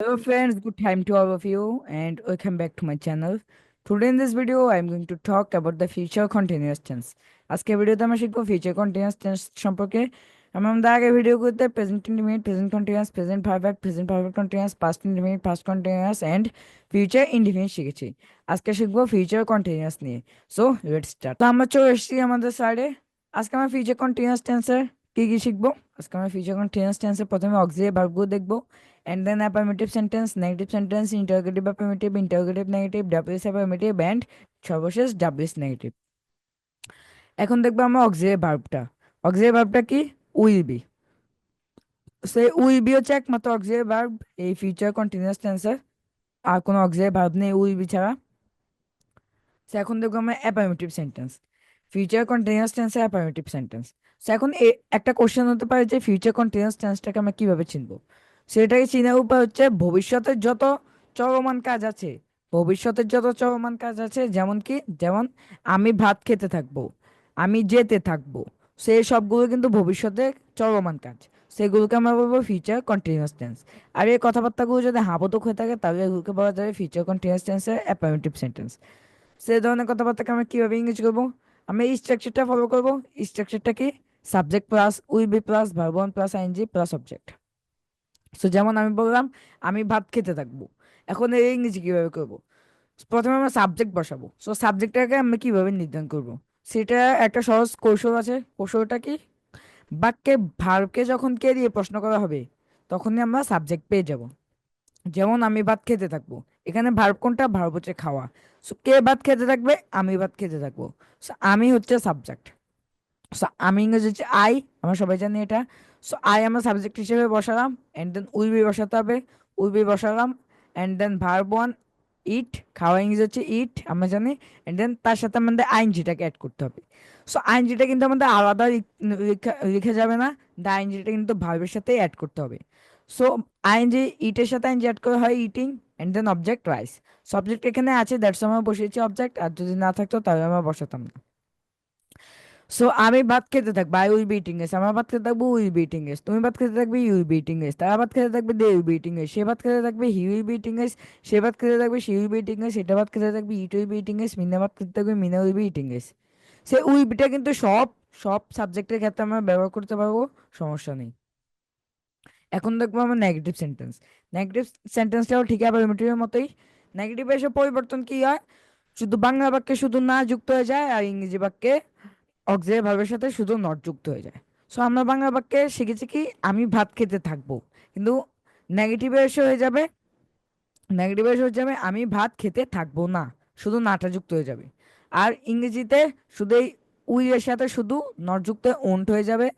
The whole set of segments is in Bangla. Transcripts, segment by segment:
Hello friends, good time to all of you and welcome back to my channel. Today in this video I am going to talk about the future continuous tense. আজকে ভিডিওতে আমরা শিখব ফিউচার কন্টিনিউয়াস টেন্স সম্পর্কে। আমরা আমাদের আগে ভিডিওগুলোতে present indefinite present continuous present perfect present perfect continuous past indefinite past continuous and future indefinite শিখেছি। আজকে শিখব ফিউচার কন্টিনিউয়াস নিয়ে। সো লেটস স্টার্ট তো আমরা চলে এসেছি আমাদের সাইডে আজকে আমরা ফিউচার কন্টিনিউয়াস টেন্সের কি কি শিখব? আজকে আমরা ফিউচার কন্টিনিউয়াস টেন্সের প্রথমে অক্সিলারি ভার্বগুলো দেখব। And then affirmative sentence, negative sentence, interrogative affirmative, interrogative negative, WS affirmative and সর্বশেষ WS negative. এখন দেখব আমরা অক্সিলারি ভার্বটা। অক্সিলারি ভার্বটা কি? উইল বি সে উইল বি হচ্ছে একমাত্র অক্সিলারি ভার্ব। এই ফিউচার কন্টিনিউয়াস টেন্সের আর কোনো অক্সিলারি ভার্ব নেই উইল বি ছাড়া। সে এখন দেখব আমরা অ্যাফার্মেটিভ সেন্টেন্স ফিউচার কন্টিনিউয়াস টেন্সের অ্যাফার্মেটিভ সেন্টেন্স সে এখন একটা কোশ্চেন হতে পারে যে ফিউচার কন্টিনিউয়াস টেন্সটাকে আমরা কীভাবে চিনবো? সেটাকে চিনার উপায় হচ্ছে ভবিষ্যতের যত চলমান কাজ আছে, ভবিষ্যতের যত চলমান কাজ আছে, যেমন কি, যেমন আমি ভাত খেতে থাকব, আমি যেতে থাকব সেই সবগুলো কিন্তু ভবিষ্যতে চলমান কাজ। সেগুলোকে আমরা বলব ফিউচার কন্টিনিউয়াস টেন্স আর এই কথাবার্তাগুলো যদি হাবোধক হয়ে থাকে, তাহলে এগুলোকে বলা যাবে ফিউচার কন্টিনিউয়াস টেন্সের অ্যাফার্মেটিভ সেন্টেন্স সেই ধরনের কথাবার্তাকে আমরা কীভাবে ইংরেজ করব? আমরা এই স্ট্রাকচারটা ফলো করব। স্ট্রাকচারটা কি? Subject plus will be plus verb one plus ING plus object so যেমন আমি বললাম, আমি ভাত খেতে থাকব। এখন এই ইংরেজি কীভাবে করব? প্রথমে আমরা সাবজেক্ট বসাবো। সো সাবজেক্টটাকে আমরা কীভাবে নির্ধারণ করব? সেটা একটা সহজ কৌশল আছে। কৌশলটা কি? বাক্যে ভার্বকে যখন কে দিয়ে প্রশ্ন করা হবে, তখনই আমরা সাবজেক্ট পেয়ে যাব। যেমন, আমি ভাত খেতে থাকব। এখানে ভার্ব কোনটা? ভার্ব হচ্ছে খাওয়া। সো কে ভাত খেতে থাকবে? আমি ভাত খেতে থাকব। সো আমি হচ্ছে সাবজেক্ট সো আমি ইংরেজি হচ্ছে আই আমরা সবাই জানি এটা। সো আই আমরা সাবজেক্ট হিসেবে বসালাম অ্যান্ড দেন উইল বি বসাতে হবে, উইল বি বসালাম and then verb one eat খাওয়া ইংরেজি হচ্ছে ইট আমরা জানি অ্যান্ড দেন তার সাথে আমাদের আইনজিটাকে অ্যাড করতে হবে। সো আইনজিটা কিন্তু আমাদের আলাদা লিখে যাবে না দ্য আইনজিটা কিন্তু ভার্বের সাথে অ্যাড করতে হবে। সো আইনজি ইটের সাথে আইনজি অ্যাড করা হয় eating and then object rice subject এখানে আছে দ্যাটস আমরা বসিয়েছি অবজেক্ট আর যদি না থাকতো তাহলে আমরা বসাতাম না। সো আমি ভাত খেতে থাকব I will be eating rice আমার ভাত খেতে থাকব উইল বি ইটিং এস তুমি ভাত খেতে থাকবে you will be eating rice তারা ভাত খেতে থাকবে they will be eating rice সে ভাত খেতে থাকবে he will be eating rice সে ভাত খেতে থাকবে she will be eating rice এটা ভাত খেতে থাকবে it will be eating rice Meena ভাত খেতে থাকবে, Meena will be eating rice say will বিটা কিন্তু সব সব সাবজেক্টের ক্ষেত্রে আমরা ব্যবহার করতে পারব, সমস্যা নেই। এখন দেখব আমরা নেগেটিভ সেন্টেন্স নেগেটিভ সেন্টেন্সটাও ঠিক অ্যাফার্মেটিভের মতোই। নেগেটিভ এসে পরিবর্তন কি হয়? শুধু বাংলা বাক্যে শুধু না যুক্ত হয়ে যায়, আর ইংরেজি বাক্যে অক্সিলারি ভার্বের সাথে শুধু নট যুক্ত হয়ে যায়। সো আমরা বাংলা বাক্যে শিখেছি কি, আমি ভাত খেতে থাকব। কিন্তু নেগেটিভে এসে হয়ে যাবে নেগেটিভে এসে হয়ে যাবে, আমি ভাত খেতে থাকব না, শুধু নাটা যুক্ত হয়ে যাবে। আর ইংরেজিতে শুধু এই উইয়ের সাথে শুধু নট যুক্ত ওন্ট হয়ে যাবে।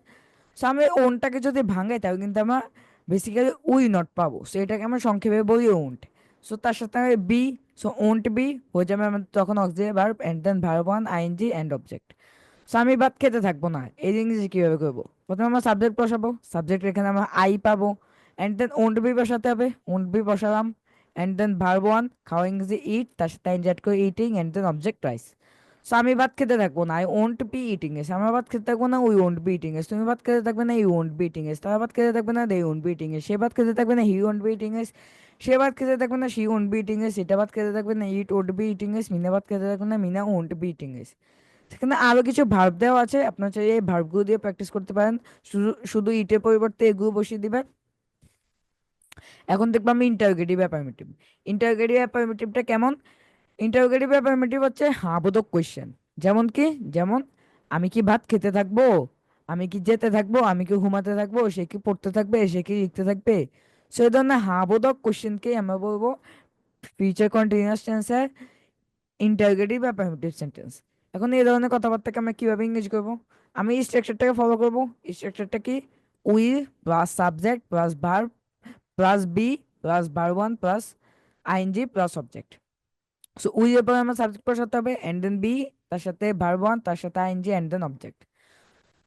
সো আমি ওনটাকে যদি ভাঙাই, তাহলে কিন্তু আমরা বেসিক্যালি উই নট পাবো। সো এটাকে আমরা সংক্ষেপে বলি ওন্ট। সো তার সাথে আমি বি সো ওন্ট বি হয়ে যাবে আমাদের তখন auxiliary verb and then verb one ING and object so আমি ভাত খেতে থাকব না। এই ইংরেজি কীভাবে করব? প্রথমে আমরা সাবজেক্ট বসাবো। সাবজেক্ট এখানে আমরা আই পাবো। অ্যান্ড দেন ওন্ট বি বসাতে হবে। ওন্ট বি বসালাম। অ্যান্ড দেন ভার্ব ওয়ান খাওয়া ইংরেজি ইট তার সাথে এনজয়েড করে eating and then object rice so আমি ভাত খেতে থাকব না। I won't be eating rice আমার ভাত খেতে থাকব না we won't be eating rice তুমি ভাত খেতে থাকবে না you won't be eating rice তারা ভাত খেতে থাকবে না they won't be eating rice সে ভাত খেতে থাকবে না he won't be eating rice সে ভাত খেতে থাকবে না she won't be eating rice সেটা ভাত খেতে থাকবে না it won't be eating rice Meena ভাত খেতে থাকবে না, Meena won't be eating rice সেখানে আরও কিছু ভার্ব দেওয়া আছে। আপনার চাইলে এই ভার্বগুলো দিয়ে প্র্যাকটিস করতে পারেন। শুধু শুধু ইটের পরিবর্তে এগুলো বসিয়ে দিবেন। এখন দেখব আমি ইন্টারোগেটিভ অ্যাপারমেটিভ ইন্টারোগেটিভ অ্যাপারমেটিভটা কেমন? ইন্টারোগেটিভ অ্যাপারমেটিভ হচ্ছে হাবোধক কোয়েশ্চেন যেমন কি? যেমন, আমি কি ভাত খেতে থাকব? আমি কি যেতে থাকব? আমি কি ঘুমাতে থাকব? সে কি পড়তে থাকবে? সে কি লিখতে থাকবে? সেই ধরনের হাবোধক কোয়েশ্চেনকে আমরা বলব? ফিউচার কন্টিনিউয়াস টেন্সের ইন্টারোগেটিভ অ্যাপারমেটিভ সেন্টেন্স এখন এই ধরনের কথাবার্তাকে আমরা কীভাবে ইংরেজ করব? আমি স্ট্রাকচারটাকে ফলো করব। স্ট্রাকচারটা কি? Will plus subject plus verb plus be plus verb one plus ING plus subject so will এর পরে আমার সাবজেক্ট বসাতে হবে এন্ড দেন বি তার সাথে ভার ওয়ান তার সাথে ING and then object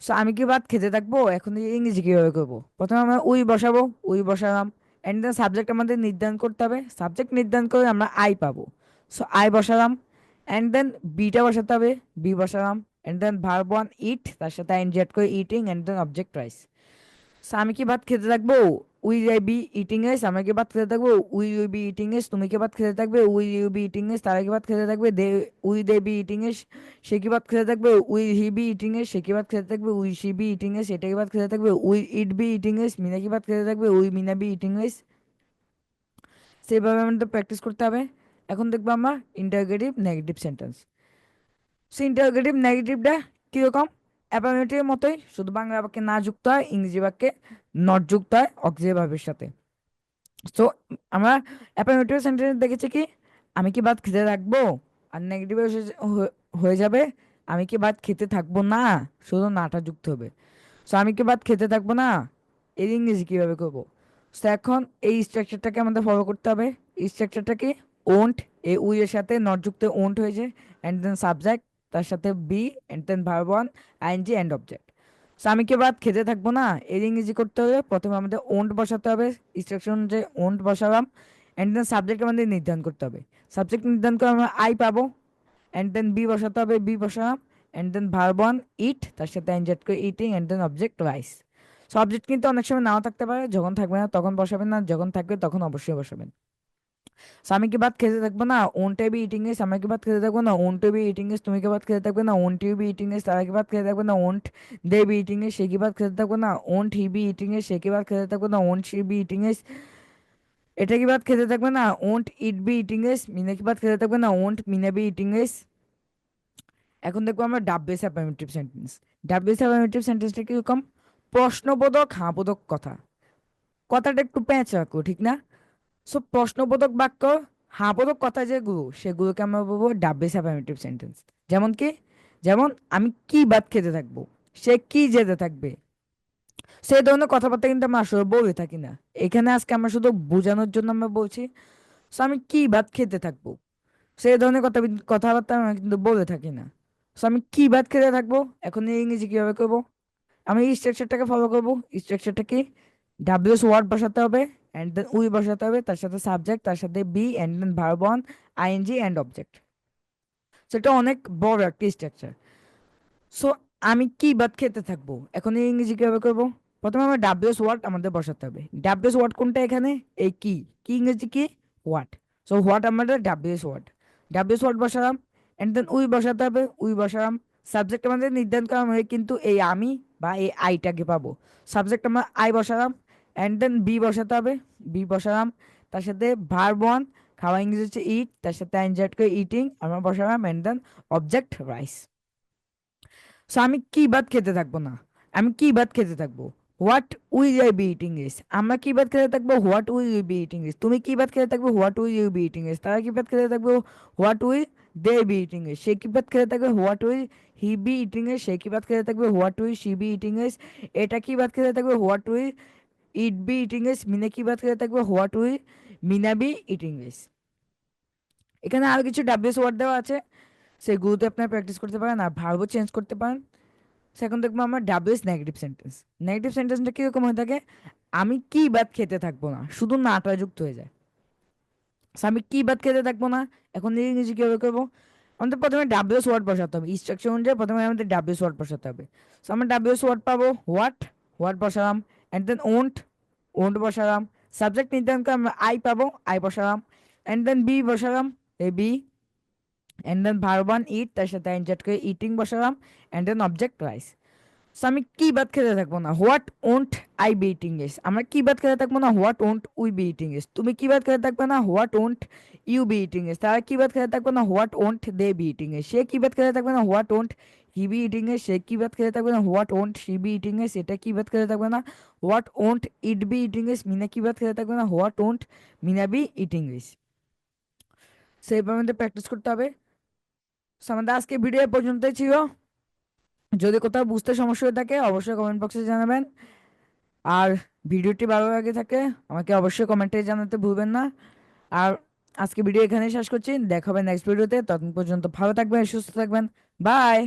so আমি কি ভাত খেতে থাকব? এখন ইংরেজি কীভাবে করব? প্রথমে আমরা উই বসাবো, উই বসালাম এন্ড দেন সাবজেক্ট আমাদের নির্ধারণ করতে হবে। সাবজেক্ট নির্ধারণ করে আমরা আই পাবো। সো আই বসালাম অ্যান্ড দেন বিটা বসাতে হবে বি বসালাম and then verb one eat তার সাথে এনজেট করে eating and then object rice so আমি কি ভাত খেতে থাকব? Will I be eating rice আমরা কি ভাত খেতে থাকব? Will we, be eating rice তুমি কি ভাত খেতে থাকবে? Will you be eating rice তারা কি ভাত খেতে থাকবে? They, will, they, be eating rice সে কি ভাত খেতে থাকবে? Will, he, be eating rice সে কি ভাত খেতে থাকবে? Will, she, be eating rice এটা কি ভাত খেতে থাকবে? Will, it, be eating rice Mina কি ভাত খেতে থাকবে? Will, Mina be eating rice সেইভাবে আমাদের প্র্যাকটিস করতে হবে। এখন দেখব আমরা ইন্টারগেটিভ নেগেটিভ সেন্টেন্স সে ইন্টারগেটিভ নেগেটিভটা কীরকম? অ্যাপামেটিভের মতোই, শুধু বাংলা বাক্যে না যুক্ত হয়, ইংরেজি বাক্যে নট যুক্ত হয় অক্সিলারি ভাবের সাথে। সো আমরা অ্যাপামেটিভ সেন্টেন্স দেখেছি কি? আমি কি ভাত খেতে থাকব? আর নেগেটিভ হয়ে যাবে, আমি কি ভাত খেতে থাকব না? শুধু নাটা যুক্ত হবে। সো আমি কি ভাত খেতে থাকব না? এর ইংরেজি কীভাবে করব? সো এখন এই স্ট্রাকচারটাকে আমাদের ফলো করতে হবে। এই স্ট্রাকচারটা কি? ওন্ট, এ উই এর সাথে নট যুক্ত ওন্ট হয়েছে অ্যান্ড দেন সাবজেক্ট তার সাথে be and then verb one ING and object so আমি কি বাদ খেতে থাকব না? এর ইংরেজি করতে হবে প্রথমে আমাদের ওন্ট বসাতে হবে স্ট্রাকচার অনুযায়ী ওন্ট বসালাম অ্যান্ড দেন সাবজেক্ট আমাদের নির্ধারণ করতে হবে। সাবজেক্ট নির্ধারণ করে আমরা আই পাবো অ্যান্ড দেন বি বসাতে হবে বি বসালাম and then verb one eat তার সাথে এনজেট করে eating and then object rice so object কিন্তু অনেক সময় নাও থাকতে পারে, যখন থাকবে না তখন বসাবেন না, যখন থাকবে তখন অবশ্যই বসাবেন। সো আমি কি ভাত খেতে থাকব না ওন টে বি ইটিং এস আমি কি ভাত খেতে থাকব না won't you be eating rice তুমি কি ভাত খেতে থাকবে না won't you be eating rice তারা কি ভাত খেতে থাকবে না won't they be eating rice সে কি ভাত খেতে থাকবে না won't he be eating rice সে কি ভাত খেতে থাকবে না won't she be eating rice এটা কি ভাত খেতে থাকবে না won't it be eating rice Meena কি ভাত খেতে থাকবে না won't Meena be eating rice এখন দেখব আমরা WH affirmative sentence WH affirmative সেন্টেন্সটা কীরকম? প্রশ্নবোধক, হাঁবোধক কথা। কথাটা একটু প্যাঁচ ঠিক না? সো প্রশ্নবোধক বাক্য, হাঁবোধক কথা যেগুলো, সেগুলোকে আমরা বলব ডাব্লিউএস অ্যাফার্মেটিভ সেন্টেন্স যেমন কি? যেমন, আমি কি ভাত খেতে থাকব? সে কি যেতে থাকবে? সেই ধরনের কথাবার্তা কিন্তু আমরা আসলে বলে থাকি না। এখানে আজকে আমরা শুধু বোঝানোর জন্য আমরা বলছি সো আমি কি ভাত খেতে থাকব? সেই ধরনের কথা কথাবার্তা আমরা কিন্তু বলে থাকি না। সো আমি কি ভাত খেতে থাকব? এখন ইংরেজি কীভাবে করব? আমি স্ট্রাকচারটাকে ফলো করব। স্ট্রাকচারটা কি? ডাব্লিউএস ওয়ার্ড বসাতে হবে। অ্যান্ড দেন উই বসাতে হবে, তার সাথে সাবজেক্ট তার সাথে be and then verb one ING and object সেটা অনেক বড় একটা স্ট্রাকচার সো আমি কি ভাত খেতে থাকব? এখন ইংরেজি কীভাবে করব? প্রথমে আমরা ডাব্লিউএস ওয়ার্ড আমাদের বসাতে হবে। ডাব্লিউএস ওয়ার্ড কোনটা এখানে? এই কি? কি ইংরেজি কি? হোয়াট সো হোয়াট আমাদের ডাব্লিউএস ওয়ার্ড ডাব্লিউএস ওয়ার্ড বসালাম অ্যান্ড দেন উই বসাতে হবে, উই বসালাম। সাবজেক্ট আমাদের নির্ধারণ করা হয় কিন্তু এই আমি বা এই আইটাকে পাবো। সাবজেক্ট আমরা আই বসালাম অ্যান্ড দেন বি বসাতে হবে। বি বসালাম। তার সাথে ভার ওয়ান খাওয়া ইংরেজি হচ্ছে ইট তার সাথে এনজয়েড করে ইটিং আমরা বসালাম and then object rice so আমি কি ভাত খেতে থাকব না? আমি কি ভাত খেতে থাকব? What will I be eating rice আমরা কি ভাত খেতে থাকব? What will you be eating rice তুমি কি ভাত খেতে থাকবে? What will you be eating rice তারা কি ভাত খেতে থাকবে? What will they be eating rice সে কি ভাত খেতে থাকবে? What will he be eating rice সে কি ভাত খেতে থাকবে? What will she be eating rice এটা কি ভাত খেতে থাকবে? What will it be eating rice Meena কি ভাত খেতে থাকবে what will Meena be eating rice এখানে আরও কিছু ডাব্লিউএস ওয়ার্ড দেওয়া আছে, সেগুলোতে আপনার প্র্যাকটিস করতে পারেন, আর ভার্বও চেঞ্জ করতে পারেন। সেখন দেখব আমার ডাব্লিউএস নেগেটিভ সেন্টেন্স নেগেটিভ সেন্টেন্সটা কীরকম হয়ে থাকে, আমি কি বাদ খেতে থাকব না, শুধু নাটা যুক্ত হয়ে যায়। আমি কি বাদ খেতে থাকব না, এখন ইংরেজি কীভাবে করব? আমাদের প্রথমে ডাব্লিউএস ওয়ার্ড বসাতে হবে স্ট্রাকচার অনুযায়ী প্রথমে আমাদের ডাব্লিউএস ওয়ার্ড বসাতে হবে। সো আমরা ডাব্লিউএস ওয়ার্ড পাবো হোয়াট হোয়াট বসালাম অ্যান্ড দেন ওন্ট ওন্ট বসালাম সাবজেক্ট নির্ধারণ করে আই পাবো আই বসালাম অ্যান্ড দেন বি বসালাম এ বি অ্যান্ড দেন ভার্বান ইট তার সাথে এনজেট করে ইটিং বসালাম and then object rice so আমি কি বাদ খেতে থাকব না? What won't I be eating rice আমরা কি বাদ খেতে থাকব না? What won't we be eating rice তুমি কি বাদ খেতে থাকবে না? What won't you be eating rice তারা কি বাদ খেতে থাকবে না? What won't they be eating rice সে কি বাদ খেতে থাকবে না? What won't he be eating rice সে কি বাদ খেতে থাকবে না? What won't she be eating is এটা কি বাদ খেতে থাকবে না? What won't it be eating is Mina কি বাদ খেতে থাকবে না? What won't Mina be eating is সেইভাবে আমাদের প্র্যাকটিস করতে হবে। আমাদের আজকে ভিডিও এ পর্যন্তই ছিল। যদি কোথাও বুঝতে সমস্যা হয়ে থাকে, অবশ্যই কমেন্ট বক্সে জানাবেন। আর ভিডিওটি ভালো লাগে থাকে, আমাকে অবশ্যই কমেন্টে জানাতে ভুলবেন না। আর আজকে ভিডিও এখানেই শেষ করছি। দেখা হবে নেক্সট ভিডিওতে ততক্ষণ পর্যন্ত ভালো থাকবেন, সুস্থ থাকবেন। বাই